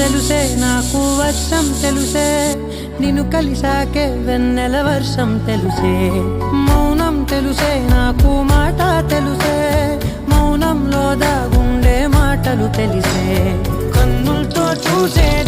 తెలుసే నాకు వర్షం తెలుసే. నిన్ను కలిసాకే వెన్నెల వర్షం తెలుసే. మౌనం తెలుసే నాకు మాట తెలుసే. మౌనంలో దాగుండే మాటలు తెలిసే. కన్నులతో చూసే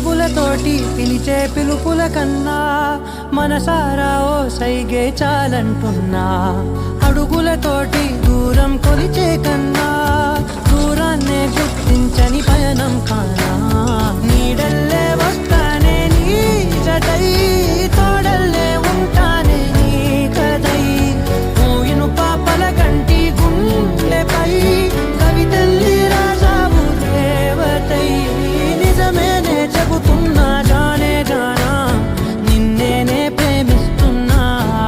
జబులతోటి పిలిచే పిలుపుల కన్నా మనసారా ఓ సైగే చాలంటున్నా. అడుగులతోటి దూరం కొలిచే కన్నా దూరాన్నే గుర్తించని పయనం కా